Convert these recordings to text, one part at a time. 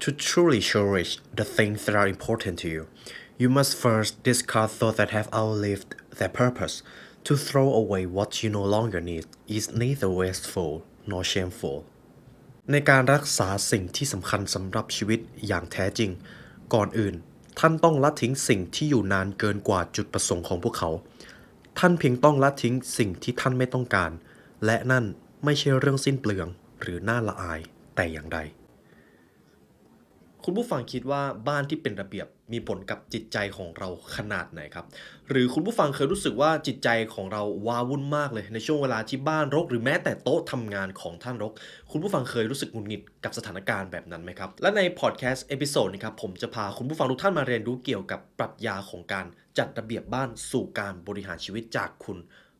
To truly cherish the things that are important to you, you must first discard those that have outlived their purpose. To throw away what you no longer need is neither wasteful nor shameful. ในการรักษาสิ่งที่สำคัญสำหรับชีวิตอย่างแท้จริง ก่อนอื่น ท่านต้องละทิ้งสิ่งที่อยู่นานเกินกว่าจุดประสงค์ของพวกเขา ท่านเพียงต้องละทิ้งสิ่งที่ท่านไม่ต้องการ และนั่นไม่ใช่เรื่องสิ้นเปลืองหรือน่าละอายแต่อย่างใด คุณผู้ฟังคิดว่าบ้านที่เป็นระเบียบมีผลกับจิตใจของเราขนาดไหนครับ หรือคุณผู้ฟังเคยรู้สึกว่าจิตใจของเราว้าวุ่นมากเลยในช่วงเวลาที่บ้านรก หรือแม้แต่โต๊ะทำงานของท่านรก คุณผู้ฟังเคยรู้สึกหงุดหงิดกับสถานการณ์แบบนั้นไหมครับ และในพอดแคสต์เอพิโซดนี้ครับผมจะพาคุณผู้ฟังทุกท่านมาเรียนรู้เกี่ยวกับปรัชญาของการจัดระเบียบบ้านสู่การบริหารชีวิตจากคุณ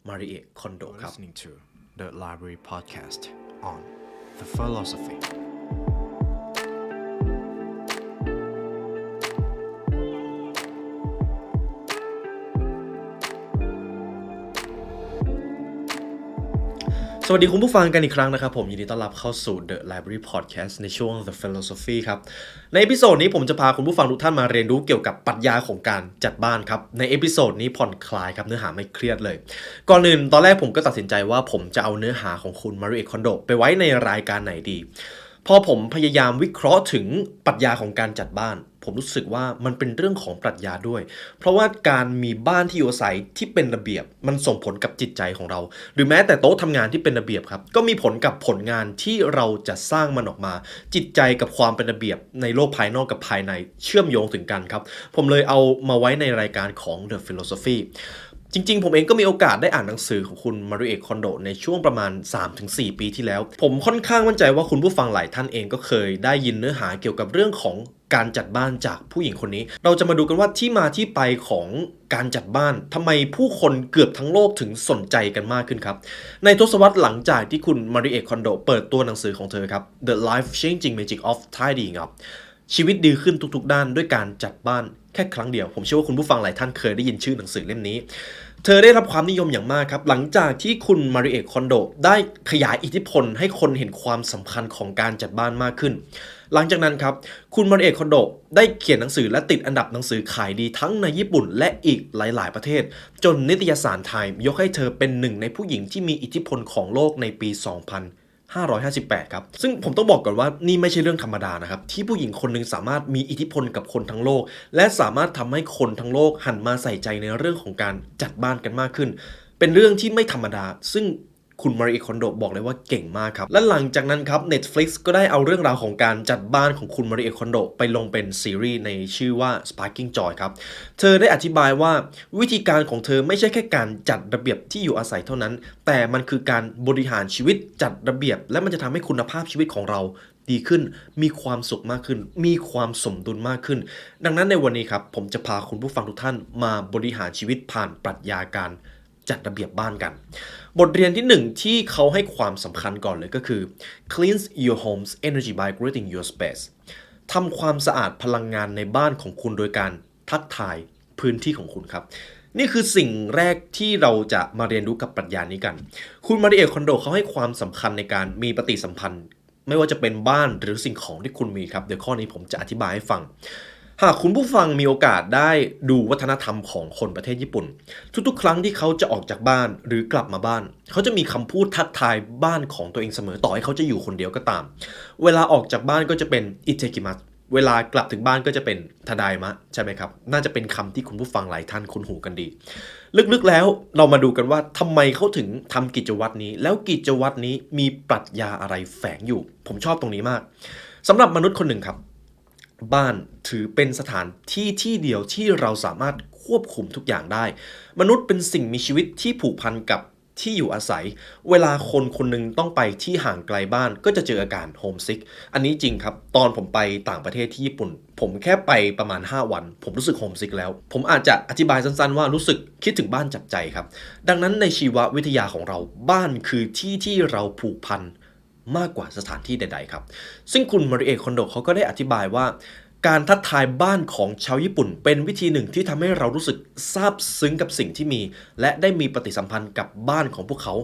มาริเอะคอนโดครับ listening to the Library Podcast on the philosophy. สวัสดีคุณผู้ฟังกันอีกครั้งนะครับ ผมยินดีต้อนรับเข้าสู่ The Library Podcast ในช่วง The Philosophy ครับ ในเอพิโซดนี้ผมจะพาคุณผู้ฟังทุกท่านมาเรียนรู้เกี่ยวกับปรัชญาของการจัดบ้านครับ ในเอพิโซดนี้ผ่อนคลายครับเนื้อหาไม่เครียดเลย ก่อนอื่นตอนแรกผมก็ตัดสินใจว่าผมจะเอาเนื้อหาของคุณมาริเอคอนโดไปไว้ในรายการไหนดี พอผมพยายามวิเคราะห์ถึงปรัชญาของการจัดบ้าน ผมรู้สึกว่ามันเป็นเรื่องของปรัชญาด้วย เพราะว่าการมีบ้านที่อยู่อาศัยที่เป็นระเบียบมันส่งผลกับจิตใจของเรา หรือแม้แต่โต๊ะทำงานที่เป็นระเบียบครับ ก็มีผลกับผลงานที่เราจะสร้างมันออกมา จิตใจกับความเป็นระเบียบในโลกภายนอกกับภายในเชื่อมโยงถึงกันครับ ผมเลยเอามาไว้ในรายการของ The Philosophy จริงๆ ผมเองก็มีโอกาสได้อ่านหนังสือของคุณมาริเอะคอนโดในช่วงประมาณ 3-4 ปีที่แล้ว ผมค่อนข้างมั่นใจว่าคุณผู้ฟังหลายท่านเองก็เคยได้ยินเนื้อหาเกี่ยวกับเรื่องของ การจัดบ้านจากผู้หญิงคนนี้ เราจะมาดูกันว่าที่มาที่ไปของการจัดบ้านทำไมผู้คนเกือบทั้งโลกถึงสนใจกันมากขึ้นครับ ในทศวรรษหลังจากที่คุณมาริเอะคอนโดเปิดตัวหนังสือของเธอครับ The Life Changing Magic of Tidying Up ชีวิตดีขึ้นทุกๆ ด้านด้วยการจัดบ้านแค่ครั้งเดียว ผมเชื่อว่าคุณผู้ฟังหลายท่านเคยได้ยินชื่อหนังสือเล่มนี้ เธอได้รับความนิยมอย่างมากครับ หลังจากที่คุณมาริเอะคอนโดได้ขยายอิทธิพลให้คนเห็นความสำคัญของการจัดบ้านมากขึ้น หลังจากนั้นครับ คุณมาริเอะคอนโดได้เขียนหนังสือและติดอันดับหนังสือขายดีทั้งในญี่ปุ่นและอีกหลาย ๆ ประเทศ จนนิตยสารไทม์ยกให้เธอเป็นหนึ่งในผู้หญิงที่มีอิทธิพลของโลกในปี2558 ครับ ซึ่งผมต้องบอกก่อนว่านี่ไม่ใช่เรื่องธรรมดานะครับ ที่ผู้หญิงคนหนึ่งสามารถมีอิทธิพลกับคนทั้งโลก และสามารถทำให้คนทั้งโลกหันมาใส่ใจในเรื่องของการจัดบ้านกันมากขึ้น เป็นเรื่องที่ไม่ธรรมดา ซึ่ง คุณมาริคอนโดบอกเลยว่าเก่งมากครับ และหลังจากนั้นครับ Netflix ก็ได้เอาเรื่องราวของการจัดบ้านของคุณมาริคอนโดไปลงเป็นซีรีส์ในชื่อว่า Sparking Joy ครับ เธอได้อธิบายว่าวิธีการของเธอไม่ใช่แค่การจัดระเบียบที่อยู่อาศัยเท่านั้น แต่มันคือการบริหารชีวิตจัดระเบียบ และมันจะทำให้คุณภาพชีวิตของเราดีขึ้น มีความสุขมากขึ้น มีความสมดุลมากขึ้น ดังนั้นในวันนี้ครับผมจะพาคุณผู้ฟังทุกท่านมาบริหารชีวิตผ่านปรัชญาการ จัดระเบียบบ้านกัน บทเรียนที่หนึ่งที่เขาให้ความสำคัญก่อนเลยก็คือ cleanse your home's energy by greeting your space ทำความสะอาดพลังงานในบ้านของคุณโดยการทักทายพื้นที่ของคุณครับ นี่คือสิ่งแรกที่เราจะมาเรียนรู้กับปรัชญานี้กัน คุณมาริเอคอนโดเขาให้ความสำคัญในการมีปฏิสัมพันธ์ ไม่ว่าจะเป็นบ้านหรือสิ่งของที่คุณมีครับ เดี๋ยวข้อนี้ผมจะอธิบายให้ฟัง หากคุณผู้ฟังมีโอกาสได้ดูวัฒนธรรมของคนประเทศญี่ปุ่น ทุกๆ ครั้งที่เขาจะออกจากบ้านหรือกลับมาบ้าน เขาจะมีคำพูดทักทายบ้านของตัวเองเสมอต่อให้เขาจะอยู่คนเดียวก็ตาม เวลาออกจากบ้านก็จะเป็นอิเทกิมัสเวลากลับถึงบ้านก็จะเป็นทาไดมะใช่ไหมครับ น่าจะเป็นคำที่คุณผู้ฟังหลายท่านคุ้นหูกันดี ลึกๆแล้วเรามาดูกันว่าทำไมเขาถึงทำกิจวัตรนี้ แล้วกิจวัตรนี้มีปรัชญาอะไรแฝงอยู่ ผมชอบตรงนี้มากสำหรับมนุษย์คนหนึ่งครับ บ้านถือเป็นสถานที่ที่เดียวที่เราสามารถควบคุมทุกอย่างได้ มนุษย์เป็นสิ่งมีชีวิตที่ผูกพันกับที่อยู่อาศัย เวลาคนคนหนึงต้องไปที่ห่างไกลบ้านก็จะเจออาการโฮมซิก อันนี้จริงครับ ตอนผมไปต่างประเทศที่ญี่ปุ่น ผมแค่ไปประมาณ 5 วัน ผมรู้สึกโฮมซิกแล้ว ผมอาจจะอธิบายสั้นๆว่ารู้สึกคิดถึงบ้านจับใจครับ ดังนั้นในชีววิทยาของเราบ้านคือที่ที่เราผูกพัน มากกว่าสถานที่ใด ๆ ครับ ซึ่งคุณมาริเอคอนโดเขาก็ได้อธิบายว่า การทักทายบ้านของชาวญี่ปุ่น เป็นวิธีหนึ่งที่ทำให้เรารู้สึกซาบซึ้งกับสิ่งที่มี และได้มีปฏิสัมพันธ์กับบ้านของพวกเขา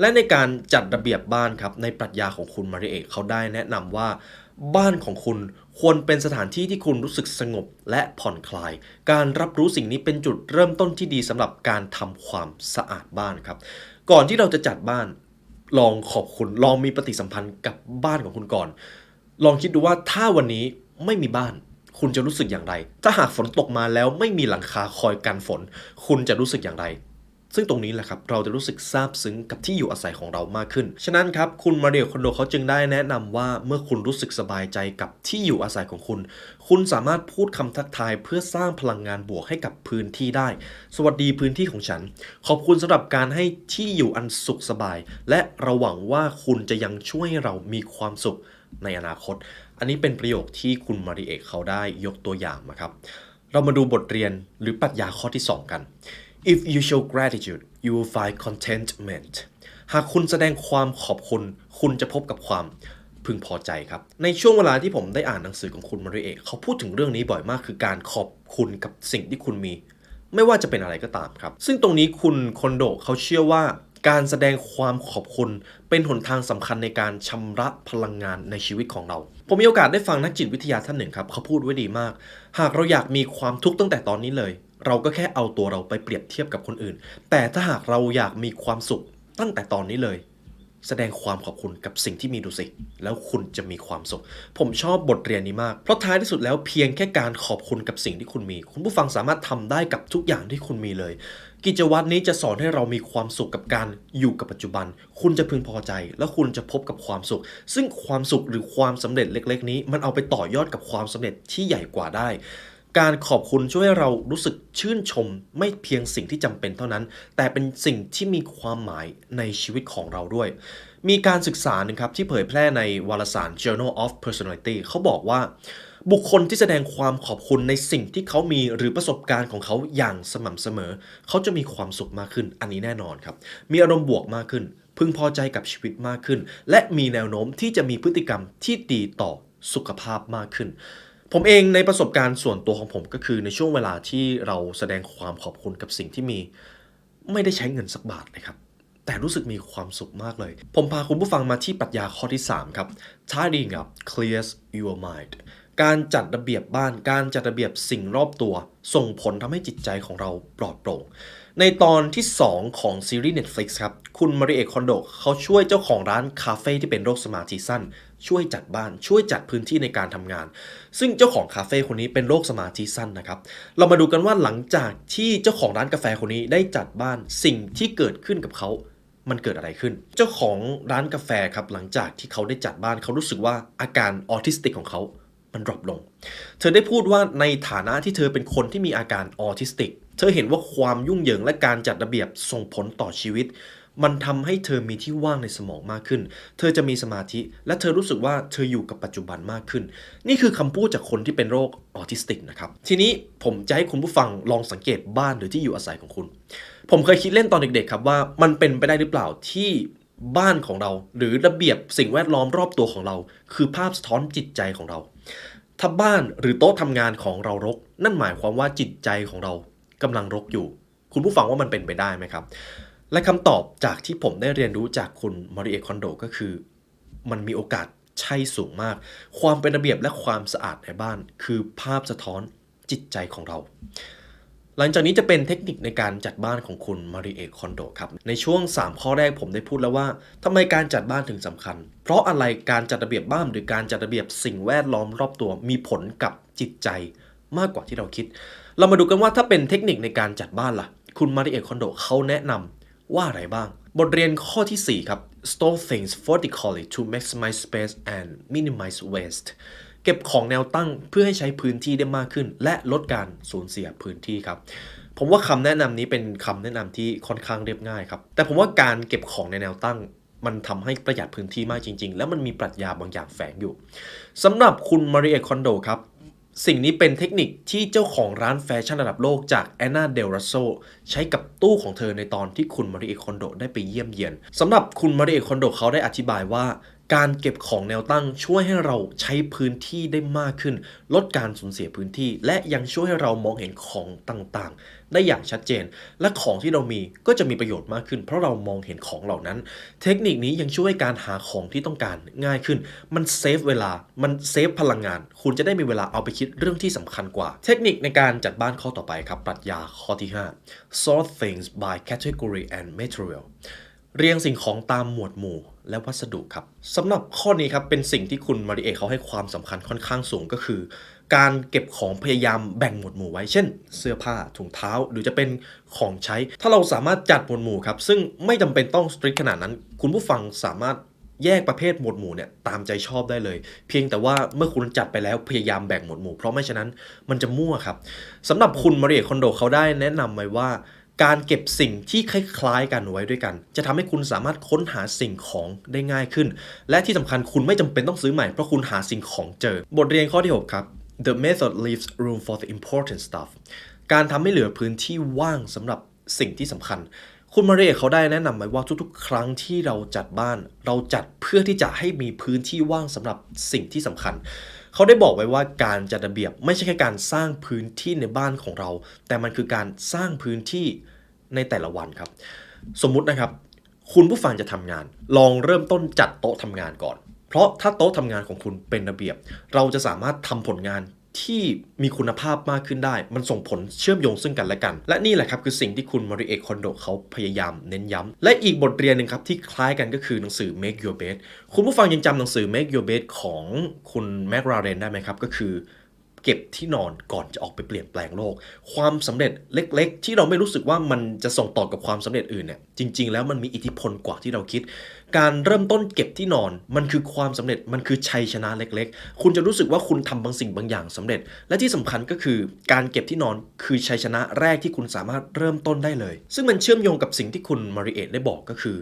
และในการจัดระเบียบบ้านครับในปรัชญาของคุณมาริเอเขาได้แนะนำว่าบ้านของคุณควรเป็นสถานที่ที่คุณรู้สึกสงบและผ่อนคลาย การรับรู้สิ่งนี้เป็นจุดเริ่มต้นที่ดีสำหรับการทำความสะอาดบ้านครับ ก่อนที่เราจะจัดบ้าน ลองขอบคุณลองมีปฏิสัมพันธ์กับบ้านของคุณก่อน ลองคิดดูว่าถ้าวันนี้ไม่มีบ้าน คุณจะรู้สึกอย่างไร ถ้าหากฝนตกมาแล้วไม่มีหลังคาคอยกันฝน คุณจะรู้สึกอย่างไร ซึ่งตรงนี้แหละครับเราจะรู้สึกซาบซึ้งกับที่อยู่อาศัยของเรามากขึ้น ฉะนั้นครับคุณมาเรียคอนโดเขาจึงได้แนะนำว่าเมื่อคุณรู้สึกสบายใจกับที่อยู่อาศัยของคุณ คุณสามารถพูดคำทักทายเพื่อสร้างพลังงานบวกให้กับพื้นที่ได้ สวัสดีพื้นที่ของฉัน ขอบคุณสำหรับการให้ที่อยู่อันสุขสบาย และเราหวังว่าคุณจะยังช่วยเรามีความสุขในอนาคต อันนี้เป็นประโยคที่คุณมาริเอกเขาได้ยกตัวอย่างมาครับ เรามาดูบทเรียนหรือปรัชญาข้อที่ 2 กัน if you show gratitude you will find contentment หากคุณแสดงความขอบคุณ คุณจะพบกับความพึงพอใจครับ ในช่วงเวลาที่ผมได้อ่านหนังสือของคุณมาริเอกเขาพูดถึงเรื่องนี้บ่อยมากคือการขอบคุณกับสิ่งที่คุณมี ไม่ว่าจะเป็นอะไรก็ตามครับ ซึ่งตรงนี้คุณคอนโดเขาเชื่อว่าการแสดงความขอบคุณเป็นหนทางสำคัญในการชำระพลังงานในชีวิตของเรา ผมมีโอกาสได้ฟังนักจิตวิทยาท่านหนึ่งครับ เขาพูดไว้ดีมาก หากเราอยากมีความทุกข์ตั้งแต่ตอนนี้เลย เราก็แค่เอาตัวเราไปเปรียบเทียบกับคนอื่น แต่ถ้าหากเราอยากมีความสุขตั้งแต่ตอนนี้เลย แสดงความขอบคุณกับสิ่งที่มีดูสิ แล้วคุณจะมีความสุข ผมชอบบทเรียนนี้มาก เพราะท้ายที่สุดแล้วเพียงแค่การขอบคุณกับสิ่งที่คุณมี คุณผู้ฟังสามารถทำได้กับทุกอย่างที่คุณมีเลย กิจวัตรนี้จะสอนให้เรามีความสุขกับการอยู่กับปัจจุบัน คุณจะพึงพอใจ และคุณจะพบกับความสุข ซึ่งความสุขหรือความสำเร็จเล็ก ๆ นี้ มันเอาไปต่อยอดกับความสำเร็จที่ใหญ่กว่าได้ การขอบคุณช่วยให้เรารู้สึกชื่นชม ไม่เพียงสิ่งที่จำเป็นเท่านั้น แต่เป็นสิ่งที่มีความหมายในชีวิตของเราด้วย มีการศึกษาหนึ่งครับที่เผยแพร่ในวารสาร Journal of Personality เขาบอกว่า บุคคลที่แสดงความขอบคุณในสิ่งที่เขามีหรือประสบการณ์ของเขาอย่างสม่ำเสมอ เขาจะมีความสุขมากขึ้น อันนี้แน่นอนครับ มีอารมณ์บวกมากขึ้น พึงพอใจกับชีวิตมากขึ้น และมีแนวโน้มที่จะมีพฤติกรรมที่ดีต่อสุขภาพมากขึ้น ผมเองในประสบการณ์ส่วนตัวของผมก็คือในช่วงเวลาที่เราแสดงความขอบคุณกับสิ่งที่มีไม่ได้ใช้เงินสักบาทเลยครับ แต่รู้สึกมีความสุขมากเลย ผมพาคุณผู้ฟังมาที่ปรัชญาข้อที่ 3 ครับ tidying up clears your mind การจัดระเบียบบ้าน การจัดระเบียบสิ่งรอบตัว ส่งผลทำให้จิตใจของเราปลอดโปร่ง ในตอนที่ 2 ของซีรีส์ Netflix ครับ คุณมาริเอคอนโดเขาช่วยเจ้าของร้านคาเฟ่ที่เป็นโรคสมาธิสั้น ช่วยจัดบ้าน ช่วยจัดพื้นที่ในการทำงาน ซึ่งเจ้าของคาเฟ่คนนี้เป็นโรคสมาธิสั้นนะครับ เรามาดูกันว่าหลังจากที่เจ้าของร้านกาแฟคนนี้ได้จัดบ้านสิ่งที่เกิดขึ้นกับเขา มันเกิดอะไรขึ้น เจ้าของร้านกาแฟครับหลังจากที่เขาได้จัดบ้านเขารู้สึกว่าอาการออทิสติกของเขามันดรอปลง เธอได้พูดว่าในฐานะที่เธอเป็นคนที่มีอาการออทิสติก เธอเห็นว่าความยุ่งเหยิงและการจัดระเบียบส่งผลต่อชีวิต มันทำให้เธอมีที่ว่างในสมองมากขึ้น เธอจะมีสมาธิ และเธอรู้สึกว่าเธออยู่กับปัจจุบันมากขึ้น นี่คือคำพูดจากคนที่เป็นโรคออทิสติกนะครับ ทีนี้ผมจะให้คุณผู้ฟังลองสังเกตบ้านหรือที่อยู่อาศัยของคุณ ผมเคยคิดเล่นตอนเด็กๆครับว่ามันเป็นไปได้หรือเปล่าที่บ้านของเรา หรือระเบียบสิ่งแวดล้อมรอบตัวของเรา คือภาพสะท้อนจิตใจของเรา ถ้าบ้านหรือโต๊ะทำงานของเรารก นั่นหมายความว่าจิตใจของเรากำลังรกอยู่ คุณผู้ฟังว่ามันเป็นไปได้ไหมครับ และคำตอบจากที่ผมได้เรียนรู้จากคุณมาริเอคอนโดก็คือ มันมีโอกาสใช่สูงมาก ความเป็นระเบียบและความสะอาดในบ้าน คือภาพสะท้อนจิตใจของเรา หลังจากนี้จะเป็นเทคนิคในการจัดบ้านของคุณมาริเอคอนโดครับ ในช่วง 3 ข้อแรกผมได้พูดแล้วว่าทำไมการจัดบ้านถึงสำคัญ เพราะอะไรการจัดระเบียบบ้านหรือการจัดระเบียบสิ่งแวดล้อมรอบตัวมีผลกับจิตใจมากกว่าที่เราคิด เรามาดูกันว่าถ้าเป็นเทคนิคในการจัดบ้านล่ะ คุณมาริเอคอนโดเขาแนะนำ ว่าอะไรบ้าง บทเรียนข้อทีสี่ 4 ครับ store things vertically to maximize space and minimize waste เก็บของแนวตั้งเพื่อให้ใช้พื้นที่ได้มากขึ้น และลดการสูญเสียพื้นที่ครับผมว่าคำแนะนำนี้เป็นคำแนะนำที่ค่อนข้างเรียบง่ายครับ แต่ผมว่าการเก็บของในแนวตั้ง มันทำให้ประหยัดพื้นที่มากจริง ๆ แล้วมันมีปรัชญาบางอย่างแฝงอยู่สำหรับคุณมาริเอคอนโดครับ สิ่งนี้เป็นเทคนิคที่เจ้าของร้านแฟชั่นระดับโลกจากแอนนาเดลรัสโซใช้กับตู้ของเธอในตอนที่คุณมาริเอคอนโดได้ไปเยี่ยมเยียนสำหรับคุณมาริเอคอนโดเขาได้อธิบายว่า การเก็บของแนวตั้งช่วยให้เราใช้พื้นที่ได้มากขึ้น ลดการสูญเสียพื้นที่ และยังช่วยให้เรามองเห็นของต่างๆ ได้อย่างชัดเจน และของที่เรามีก็จะมีประโยชน์มากขึ้น เพราะเรามองเห็นของเหล่านั้น เทคนิคนี้ยังช่วยการหาของที่ต้องการง่ายขึ้น มันเซฟเวลามันเซฟพลังงาน คุณจะได้มีเวลาเอาไปคิดเรื่องที่สำคัญกว่า เทคนิคในการจัดบ้านข้อต่อไปครับปรัชญาข้อที่ 5 sort things by category and material เรียงสิ่งของตามหมวดหมู่ และวัสดุครับสำหรับข้อนี้ครับเป็นสิ่งที่คุณมาริเอเขาให้ความสำคัญค่อนข้างสูงก็คือ การเก็บของพยายามแบ่งหมวดหมู่ไว้ เช่น เสื้อผ้าถุงเท้าหรือจะเป็นของใช้ ถ้าเราสามารถจัดหมวดหมู่ครับซึ่งไม่จำเป็นต้องสตริกขนาดนั้น คุณผู้ฟังสามารถแยกประเภทหมวดหมู่เนี่ยตามใจชอบได้เลย เพียงแต่ว่าเมื่อคุณจัดไปแล้วพยายามแบ่งหมวดหมู่ เพราะไม่ฉะนั้นมันจะมั่วครับสำหรับคุณมาริเอคอนโดเขาได้แนะนำไว้ว่า การเก็บสิ่งที่คล้ายๆกันไว้ด้วยกัน จะทำให้คุณสามารถค้นหาสิ่งของได้ง่ายขึ้น และที่สำคัญคุณไม่จำเป็นต้องซื้อใหม่เพราะคุณหาสิ่งของเจอ บทเรียนข้อที่ 6 ครับ the method leaves room for the important stuff การทำให้เหลือพื้นที่ว่างสำหรับสิ่งที่สำคัญ คุณมาเรียเขาได้แนะนำไว้ว่าทุกๆ ครั้งที่เราจัดบ้าน เราจัดเพื่อที่จะให้มีพื้นที่ว่างสำหรับสิ่งที่สำคัญ เขาได้บอกไว้ว่าการจัดระเบียบไม่ใช่แค่การสร้างพื้นที่ในบ้านของเรา แต่มันคือการสร้างพื้นที่ในแต่ละวันครับ สมมุตินะครับ คุณผู้ฟังจะทำงาน ลองเริ่มต้นจัดโต๊ะทำงานก่อน เพราะถ้าโต๊ะทำงานของคุณเป็นระเบียบ เราจะสามารถทำผลงาน ที่มีคุณภาพมากขึ้นได้ มันส่งผลเชื่อมโยงซึ่งกันและกัน และนี่แหละครับคือสิ่งที่คุณมาริเอคอนโดเขาพยายามเน้นย้ำและอีกบทเรียนหนึ่งครับที่คล้ายกันก็คือหนังสือ Make Your Bed คุณผู้ฟังยังจำหนังสือ Make Your Bed ของคุณแมกราเรนได้ไหมครับก็คือ เก็บที่นอนก่อนจะออกไปเปลี่ยนแปลงโลก ความสำเร็จเล็ก ๆ ที่เราไม่รู้สึกว่ามันจะส่งต่อกับความสำเร็จอื่นเนี่ยจริง ๆ แล้วมันมีอิทธิพลกว่าที่เราคิด การเริ่มต้นเก็บที่นอนมันคือความสำเร็จมันคือชัยชนะเล็ก ๆ คุณจะรู้สึกว่าคุณทำบางสิ่งบางอย่างสำเร็จ และที่สำคัญก็คือการเก็บที่นอนคือชัยชนะแรกที่คุณสามารถเริ่มต้นได้เลย ซึ่งมันเชื่อมโยงกับสิ่งที่คุณมาริเอตได้บอกก็คือ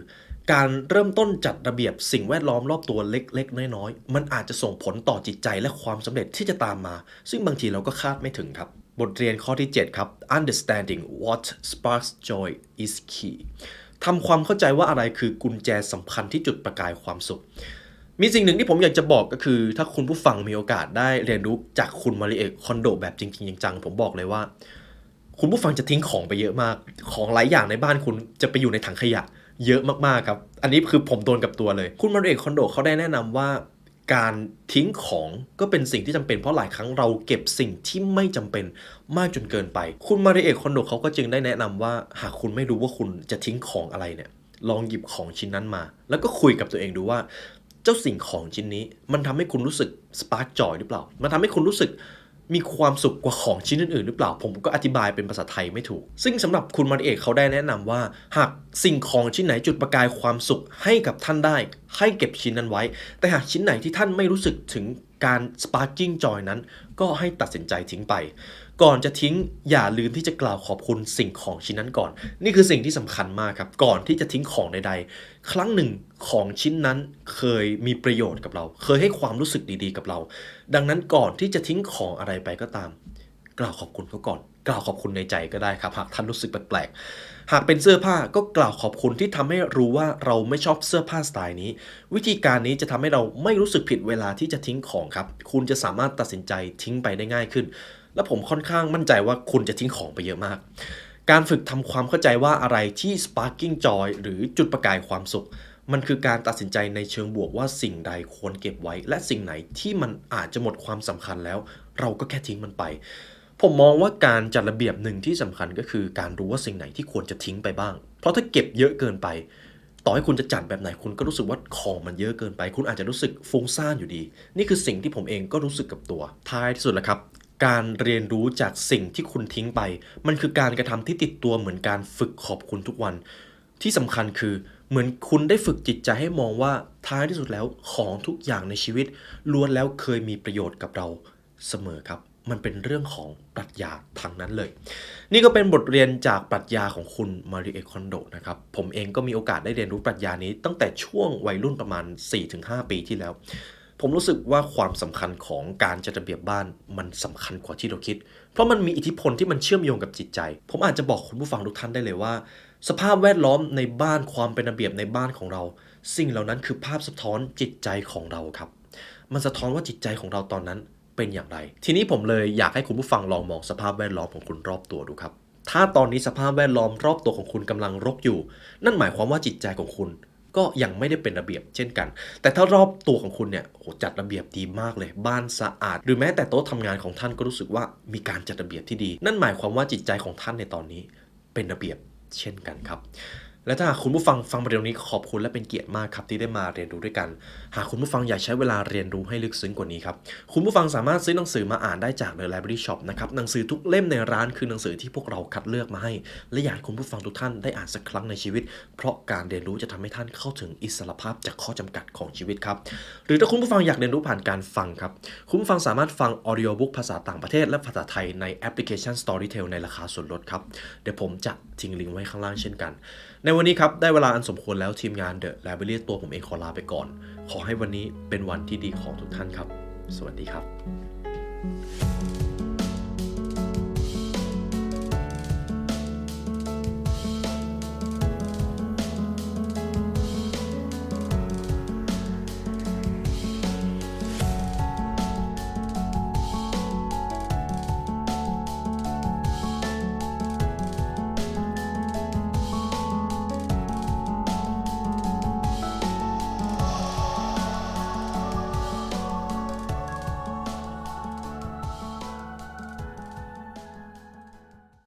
การเริ่มต้นจัดระเบียบสิ่งแวดล้อมรอบตัวเล็ก ๆ น้อยๆ มันอาจจะส่งผลต่อจิตใจและความสำเร็จที่จะตามมา ซึ่งบางทีเราก็คาดไม่ถึงครับ บทเรียนข้อที่ 7 ครับ understanding what sparks joy is key ทำความเข้าใจว่าอะไรคือกุญแจสำคัญที่จุดประกายความสุข มีสิ่งหนึ่งที่ผมอยากจะบอกก็คือ ถ้าคุณผู้ฟังมีโอกาสได้เรียนรู้จากคุณมาริเอะคอนโดแบบจริงๆจังๆผมบอกเลยว่า คุณผู้ฟังจะทิ้งของไปเยอะมาก ของหลายอย่างในบ้านคุณจะไปอยู่ในถังขยะ เยอะมากๆครับ อันนี้คือผมโดนกับตัวเลย คุณมาริเอะคอนโดเขาได้แนะนำว่า การทิ้งของก็เป็นสิ่งที่จำเป็นเพราะหลายครั้งเราเก็บสิ่งที่ไม่จำเป็นมากจนเกินไป คุณมาริเอะคอนโดเขาก็จึงได้แนะนำว่า หากคุณไม่รู้ว่าคุณจะทิ้งของอะไรเนี่ย ลองหยิบของชิ้นนั้นมา แล้วก็คุยกับตัวเองดูว่า เจ้าสิ่งของชิ้นนี้ มันทำให้คุณรู้สึกสปาร์กจอยหรือเปล่า มันทำให้คุณรู้สึก มีความสุขกว่าของชิ้นอื่นๆ หรือเปล่า ผมก็อธิบายเป็นภาษาไทยไม่ถูก ซึ่งสำหรับคุณมาริเอกเขาได้แนะนำว่า หากสิ่งของชิ้นไหนจุดประกายความสุขให้กับท่านได้ ให้เก็บชิ้นนั้นไว้ แต่หากชิ้นไหนที่ท่านไม่รู้สึกถึงการ sparking joy นั้น ก็ให้ตัดสินใจทิ้งไป ก่อนจะทิ้งอย่าลืมที่จะกล่าวขอบคุณสิ่งของชิ้นนั้นก่อน นี่คือสิ่งที่สำคัญมากครับ ก่อนที่จะทิ้งของใดๆ ครั้งหนึ่ง ของชิ้นนั้นเคยมีประโยชน์กับเรา เคยให้ความรู้สึกดีๆกับเรา ดังนั้นก่อนที่จะทิ้งของอะไรไปก็ตาม กล่าวขอบคุณเขาก่อน กล่าวขอบคุณในใจก็ได้ครับ หากท่านรู้สึกแปลกๆหากเป็นเสื้อผ้าก็กล่าวขอบคุณที่ทำให้รู้ว่าเราไม่ชอบเสื้อผ้าสไตล์นี้ วิธีการนี้จะทำให้เราไม่รู้สึกผิดเวลาที่จะทิ้งของครับ คุณจะสามารถตัดสินใจทิ้งไปได้ง่ายขึ้น และผมค่อนข้างมั่นใจว่าคุณจะทิ้งของไปเยอะมากการฝึกทำความเข้าใจว่าอะไรที่ sparking joy หรือจุดประกายความสุข มันคือการตัดสินใจในเชิงบวกว่าสิ่งใดควรเก็บไว้ และสิ่งไหนที่มันอาจจะหมดความสำคัญแล้ว เราก็แค่ทิ้งมันไป ผมมองว่าการจัดระเบียบหนึ่งที่สำคัญก็คือการรู้ว่าสิ่งไหนที่ควรจะทิ้งไปบ้าง เพราะถ้าเก็บเยอะเกินไป ต่อให้คุณจะจัดแบบไหนคุณก็รู้สึกว่าของมันเยอะเกินไป คุณอาจจะรู้สึกฟุ้งซ่านอยู่ดี นี่คือสิ่งที่ผมเองก็รู้สึกกับตัว ท้ายที่สุดแล้วครับการเรียนรู้จากสิ่งที่คุณทิ้งไป มันคือการกระทำที่ติดตัวเหมือนการฝึกขอบคุณทุกวัน ที่สำคัญคือ เหมือนคุณได้ฝึกจิตใจให้มองว่าท้ายที่สุดแล้วของทุกอย่างในชีวิตล้วนแล้วเคยมีประโยชน์กับเราเสมอครับ มันเป็นเรื่องของปรัชญาทางนั้นเลย นี่ก็เป็นบทเรียนจากปรัชญาของคุณมาริเอคอนโดนะครับ ผมเองก็มีโอกาสได้เรียนรู้ปรัชญานี้ตั้งแต่ช่วงวัยรุ่นประมาณ 4-5 ปีที่แล้ว ผมรู้สึกว่าความสำคัญของการจัดระเบียบบ้านมันสำคัญกว่าที่เราคิด เพราะมันมีอิทธิพลที่มันเชื่อมโยงกับจิตใจ ผมอาจจะบอกคุณผู้ฟังทุกท่านได้เลยว่า สภาพแวดล้อมในบ้านความเป็นระเบียบในบ้านของเรา สิ่งเหล่านั้นคือภาพสะท้อนจิตใจของเราครับ มันสะท้อนว่าจิตใจของเราตอนนั้นเป็นอย่างไร ทีนี้ผมเลยอยากให้คุณผู้ฟังลองมองสภาพแวดล้อมของคุณรอบตัวดูครับ ถ้าตอนนี้สภาพแวดล้อมรอบตัวของคุณกำลังรกอยู่ นั่นหมายความว่าจิตใจของคุณก็ยังไม่ได้เป็นระเบียบเช่นกัน แต่ถ้ารอบตัวของคุณเนี่ยโหจัดระเบียบดีมากเลย บ้านสะอาด หรือแม้แต่โต๊ะทำงานของท่านก็รู้สึกว่ามีการจัดระเบียบที่ดี นั่นหมายความว่าจิตใจของท่านในตอนนี้เป็นระเบียบ เช่นกันครับ และถ้าหากคุณผู้ฟังฟังประเด็นนี้ขอบคุณและเป็นเกียรติมากครับที่ได้มาเรียนรู้ด้วยกัน หากคุณผู้ฟังอยากใช้เวลาเรียนรู้ให้ลึกซึ้งกว่านี้ครับ คุณผู้ฟังสามารถซื้อหนังสือมาอ่านได้จาก The Library Shop นะครับ หนังสือทุกเล่มในร้านคือหนังสือที่พวกเราคัดเลือกมาให้ และอยากคุณผู้ฟังทุกท่านได้อ่านสักครั้งในชีวิต เพราะการเรียนรู้จะทำให้ท่านเข้าถึงอิสรภาพจากข้อจำกัดของชีวิตครับ หรือถ้าคุณผู้ฟังอยากเรียนรู้ผ่านการฟังครับ คุณผู้ฟังสามารถฟัง audiobook ภาษาต่างประเทศและภาษาไทยในแอปพลิเคชัน Storytel ในราคาส่วนลดครับ เดี๋ยวผมจะทิ้งลิงก์ไว้ข้างล่างเช่นกัน ในวันนี้ครับ ได้เวลาอันสมควรแล้วทีมงานเดอะแลบรารียตัวผมเองขอลาไปก่อน ขอให้วันนี้เป็นวันที่ดีของทุกท่านครับ สวัสดีครับ